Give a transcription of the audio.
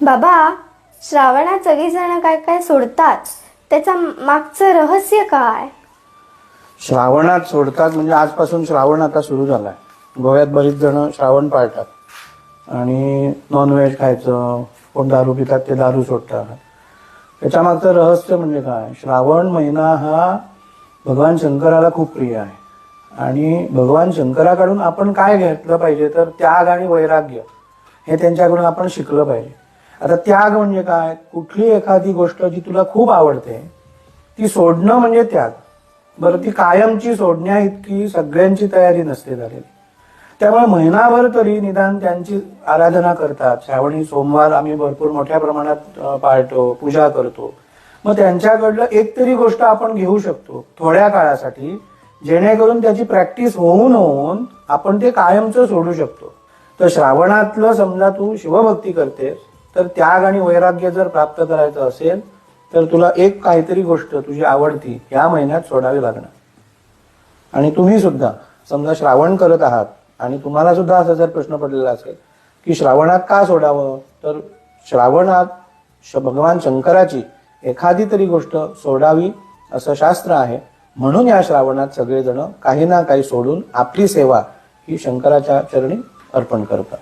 बाबा श्रावणात सगळीजण काय काय सोडतात? त्याचा मागचं रहस्य काय? श्रावणात सोडतात म्हणजे आजपासून श्रावण आता सुरू झालाय. गोव्यात बरीच जण श्रावण पाळतात. आणि नॉनव्हेज खायचं कोण दारू पितात ते दारू सोडतात. त्याच्या मागचं रहस्य म्हणजे काय? श्रावण महिना हा भगवान शंकराला खूप प्रिय आहे. आणि भगवान शंकराकडून आपण काय घेतलं पाहिजे तर त्याग आणि वैराग्य हे त्यांच्याकडून आपण शिकलं पाहिजे. आता त्याग म्हणजे काय? कुठली एखादी गोष्ट जी तुला खूप आवडते ती सोडणं म्हणजे त्याग. बरं ती कायमची सोडण्या इतकी सगळ्यांची तयारी नसते झालेली. त्यामुळे महिनाभर तरी निदान त्यांची आराधना करतात. श्रावणी सोमवार आम्ही भरपूर मोठ्या प्रमाणात पाळतो पूजा करतो. मग त्यांच्याकडलं एक तरी गोष्ट आपण घेऊ शकतो थोड्या काळासाठी जेणेकरून त्याची प्रॅक्टिस होऊन होऊन आपण ते कायमचं सोडू शकतो. तर श्रावणातलं समजा तू शिवभक्ती करतेस तर त्याग आणि वैराग्य जर प्राप्त करायचं असेल तर तुला एक काहीतरी गोष्ट तुझी आवडती या महिन्यात सोडावी लागणार. आणि तुम्ही सुद्धा समजा श्रावण करत आहात आणि तुम्हाला सुद्धा असा जर प्रश्न पडलेला असेल की श्रावणात का सोडावं? तर श्रावणात श- भगवान शंकराची एखादी तरी गोष्ट सोडावी असं शास्त्र आहे. म्हणून या श्रावणात सगळेजण काही ना काही सोडून आपली सेवा ही शंकराच्या चरणी अर्पण करतात.